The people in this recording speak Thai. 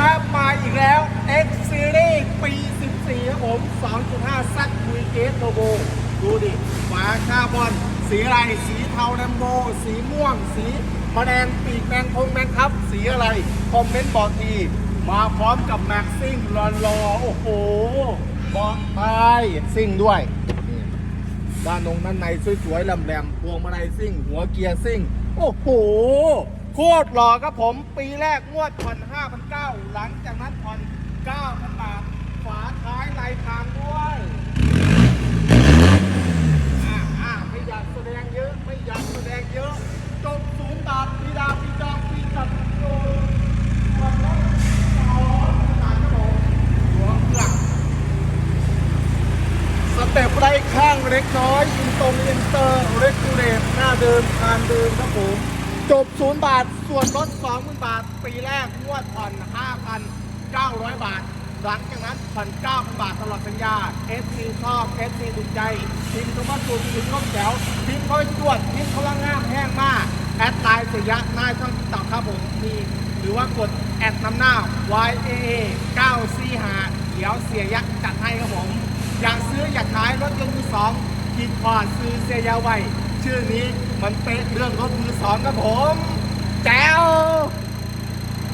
ครับมาอีกแล้ว X Series ปี 14 ครับผม 2.5 ซักคุยเกสโลโบ ดูดิฝาคาร์บอน สีอะไร สีเทาแลมโบ สีม่วง สีมะแดงปีกแมงคงแมงครับ สีอะไร คอมเมนต์บอกที มาพร้อมกับแม็กซิ่งรอนรอ โอ้โหบอกไปซิ่งด้วย ด้านนงด้านในสวยๆแหลมๆพวงมาลัยซิ่ง หัวเกียร์ซิ่ง โอ้โห โคตรหล่อครับผม ปีแรกงวดผ่อน5,900หลังจากนั้นผ่อน9,000บาทฝาท้ายลายทางด้วยอ่าอ่าไม่อยากแสดงเยอะ ไม่อยากแสดงเยอะจบศูนย์บาทปีดาปีจองปีจับโยนวันละสองบาทครับผมหัวเครื่องสเต็ปไรข้างเล็กน้อยอินตรงอินเตอร์เรกูเลตหน้าเดิมคานเดิมครับผม จบ0บาท ส่วนลด20,000บาท ปีแรกงวดผ่อน5,900บาท หลังจากนั้นผ่อน9,000บาทตลอดสัญญา SC ชอบ SC ถูกใจพิมพ์คำว่าสูตรพิมพ์ข้อแถวพิมพ์ข้อจวดพิมพ์เขาละง่ามแห้งมาก แอดไลน์เสียะหน้าช่องติ๊กต็อครับผมมีหรือว่ากดแอดนำหน้า YAA 945เดี๋ยวเสียยักษ์จัดให้ครับผม อยากซื้ออยากขายรถยนต์มือสองกินพอร์ตซื้อเซียยาไว ชื่อนี้มันเป๊ะเรื่องรถมือสองครับผม แจ๋ว